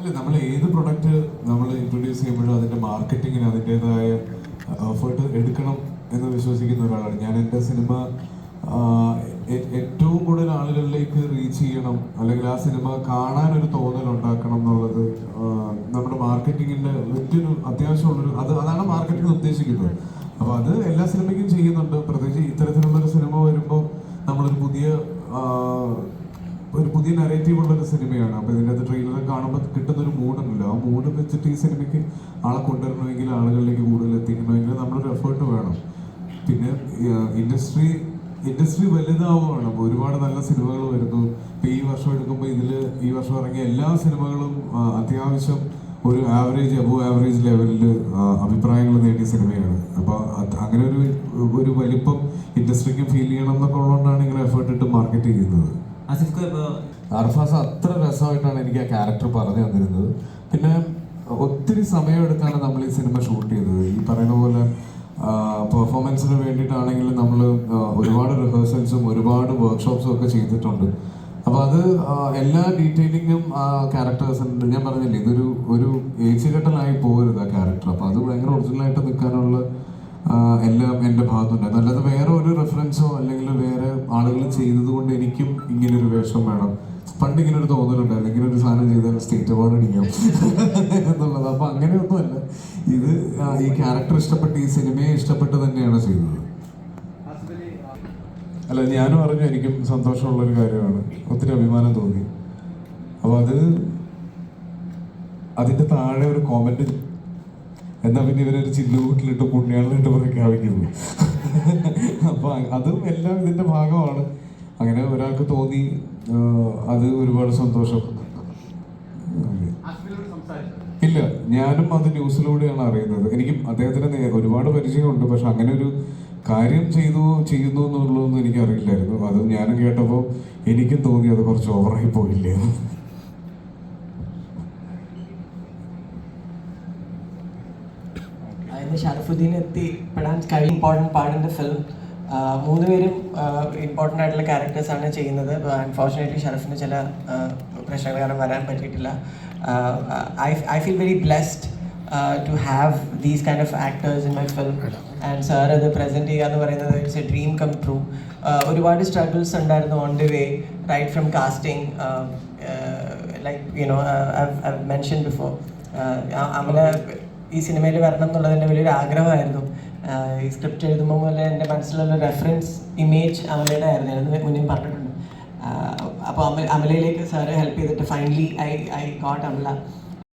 അല്ല നമ്മൾ ഏത് പ്രൊഡക്റ്റ് നമ്മൾ ഇൻട്രൊഡ്യൂസ് ചെയ്യുമ്പോഴും അതിന്റെ മാർക്കറ്റിങ്ങിന് അതിന്റെതായ എഫേർട്ട് എടുക്കണം എന്ന് വിശ്വസിക്കുന്ന ഒരാളാണ്. ഞാൻ എന്റെ സിനിമ ഏറ്റവും കൂടുതൽ ആളുകളിലേക്ക് റീച്ച് ചെയ്യണം അല്ലെങ്കിൽ ആ സിനിമ കാണാൻ ഒരു തോന്നൽ ഉണ്ടാക്കണം എന്നുള്ളത് നമ്മുടെ മാർക്കറ്റിങ്ങിന്റെ വലിയൊരു അത്യാവശ്യമുള്ളൊരു അത് അതാണ് മാർക്കറ്റിംഗ് ഉദ്ദേശിക്കുന്നത്. അപ്പോൾ അത് എല്ലാ സിനിമയ്ക്കും ചെയ്യുന്നുണ്ട്. പ്രത്യേകിച്ച് ഇത്തരത്തിലുള്ളൊരു സിനിമ വരുമ്പോൾ നമ്മളൊരു പുതിയ ഒരു പുതിയ നരേറ്റീവ് ഉള്ള ഒരു സിനിമയാണ്. അപ്പൊ ഇതിന്റെ അകത്ത് ട്രെയിലർ കാണുമ്പോൾ കിട്ടുന്ന ഒരു മൂഡുണ്ടല്ലോ ആ മൂഡ് വെച്ചിട്ട് ഈ സിനിമയ്ക്ക് ആളെ കൊണ്ടുവരണമെങ്കിൽ ആളുകളിലേക്ക് കൂടുതൽ എത്തിക്കണമെങ്കിൽ നമ്മളൊരു എഫേർട്ട് വേണം. പിന്നെ ഇൻഡസ്ട്രി ഇൻഡസ്ട്രി വലുതാവുകയാണ്. അപ്പോൾ ഒരുപാട് നല്ല സിനിമകൾ വരുന്നു. ഇപ്പൊ ഈ വർഷം എടുക്കുമ്പോൾ ഇതിൽ ഈ വർഷം ഇറങ്ങിയ എല്ലാ സിനിമകളും അത്യാവശ്യം ഒരു ആവറേജ് അബോ ആവറേജ് ലെവലിൽ അഭിപ്രായങ്ങൾ നേടിയ സിനിമയാണ്. അപ്പോൾ അങ്ങനെ ഒരു ഒരു വലിപ്പം ഇൻഡസ്ട്രിക്ക് ഫീൽ ചെയ്യണം എന്നൊക്കെ ഉള്ളതുകൊണ്ടാണ് ഇങ്ങനെ എഫേർട്ട് ഇട്ട് മാർക്കറ്റ് ചെയ്യുന്നത്. ഇപ്പോൾ അർഫാസ് അത്ര രസമായിട്ടാണ് എനിക്ക് ആ ക്യാരക്ടർ പറഞ്ഞു തന്നിരുന്നത്. പിന്നെ ഒത്തിരി സമയമെടുത്താണ് നമ്മൾ ഈ സിനിമ ഷൂട്ട് ചെയ്തത്. ഈ പറയുന്ന പോലെ പെർഫോമൻസിന് വേണ്ടിയിട്ടാണെങ്കിലും നമ്മൾ ഒരുപാട് റിഹേഴ്സൽസും ഒരുപാട് വർക്ക്ഷോപ്സും ഒക്കെ ചെയ്തിട്ടുണ്ട്. അപ്പൊ അത് എല്ലാ ഡീറ്റെയിലിങ്ങും ആ ക്യാരക്ടേഴ്സിന് ഞാൻ പറഞ്ഞില്ലേ ഇതൊരു ഒരു ഏച്ചുകെട്ടലായി പോകരുത് ആ ക്യാരക്ടർ അപ്പൊ അത് ഭയങ്കര ഒറിജിനലായിട്ട് നിൽക്കാനുള്ള എല്ലാം എന്റെ ഭാഗത്തുണ്ട്. അല്ലാതെ വേറെ ഒരു റെഫറൻസോ അല്ലെങ്കിൽ വേറെ ആളുകൾ ചെയ്തത് കൊണ്ട് എനിക്കും ഇങ്ങനെ ഒരു വേഷം വേണം. പണ്ട് ഇങ്ങനെ ഒരു തോന്നലുണ്ടായിരുന്നു. ഇങ്ങനെ ഒരു സാധനം ചെയ്താൽ സ്റ്റേറ്റ് അവാർഡ് അടിക്കാം എന്നുള്ളത്. അപ്പൊ അങ്ങനെയൊന്നുമല്ല. ഇത് ഈ ക്യാരക്ടർ ഇഷ്ടപ്പെട്ട് ഈ സിനിമയെ ഇഷ്ടപ്പെട്ട് തന്നെയാണ് ചെയ്തത്. അല്ല ഞാനും അറിഞ്ഞു എനിക്കും സന്തോഷമുള്ള ഒരു കാര്യമാണ്. ഒത്തിരി അഭിമാനം തോന്നി. അപ്പൊ അത് അതിന്റെ താഴെ ഒരു കോമന്റ് എന്നാ പിന്നെ ഇവരൊരു ചില്ലുകൂട്ടിലിട്ട് പുണ്യാളിലിട്ട് പ്രഖ്യാപിക്കുന്നു. അപ്പൊ അതും എല്ലാം ഇതിന്റെ ഭാഗമാണ്. അങ്ങനെ ഒരാൾക്ക് തോന്നി അത് ഒരുപാട് സന്തോഷം. ഇല്ല ഞാനും അത് ന്യൂസിലൂടെയാണ് അറിയുന്നത്. എനിക്ക് അദ്ദേഹത്തിന് ഒരുപാട് പരിചയമുണ്ട്. പക്ഷെ അങ്ങനെ ഒരു കാര്യം ചെയ്തു ചെയ്യുന്നു എന്നുള്ളതൊന്നും എനിക്ക് അറിയില്ലായിരുന്നു അത് ഞാനും കേട്ടപ്പോൾ എനിക്കും തോന്നി അത് കുറച്ച് ഓവറായി പോയില്ലേ അതിന് ഷറഫുദ്ദീൻ എത്തിപ്പെടാൻ കഴിയും. ഇമ്പോർട്ടന്റ് പാർട്ടിന്റെ ഫിലിം മൂന്ന് പേരും ഇമ്പോർട്ടന്റ് ആയിട്ടുള്ള ക്യാരക്ടേഴ്സാണ് ചെയ്യുന്നത്. അൺഫോർച്ചുനേറ്റ്ലി ഷറഫിന് ചില പ്രശ്നങ്ങൾ കാരണം വരാൻ പറ്റിയിട്ടില്ല. I I feel very blessed to have these kind of actors in my film and sir അത് പ്രസന്റ് ചെയ്യുക എന്ന് പറയുന്നത് it's a dream come true ഒരുപാട് സ്ട്രഗിൾസ് ഉണ്ടായിരുന്നു on the way right from casting like you know I mention before Amala ഈ സിനിമയിൽ വരണം എന്നുള്ളത് എന്റെ വലിയൊരു ആഗ്രഹമായിരുന്നു. ഈ സ്ക്രിപ്റ്റ് എഴുതുമ്പോൾ പോലെ എന്റെ മനസ്സിലുള്ള റെഫറൻസ് ഇമേജ് അമലയുടെ ആയിരുന്നു ഞാനത് മുന്നേ പറഞ്ഞിട്ടുണ്ട്. അപ്പോൾ അമ അമലയിലേക്ക് സാറ് ഹെൽപ്പ് ചെയ്തിട്ട് finally I I got Amala.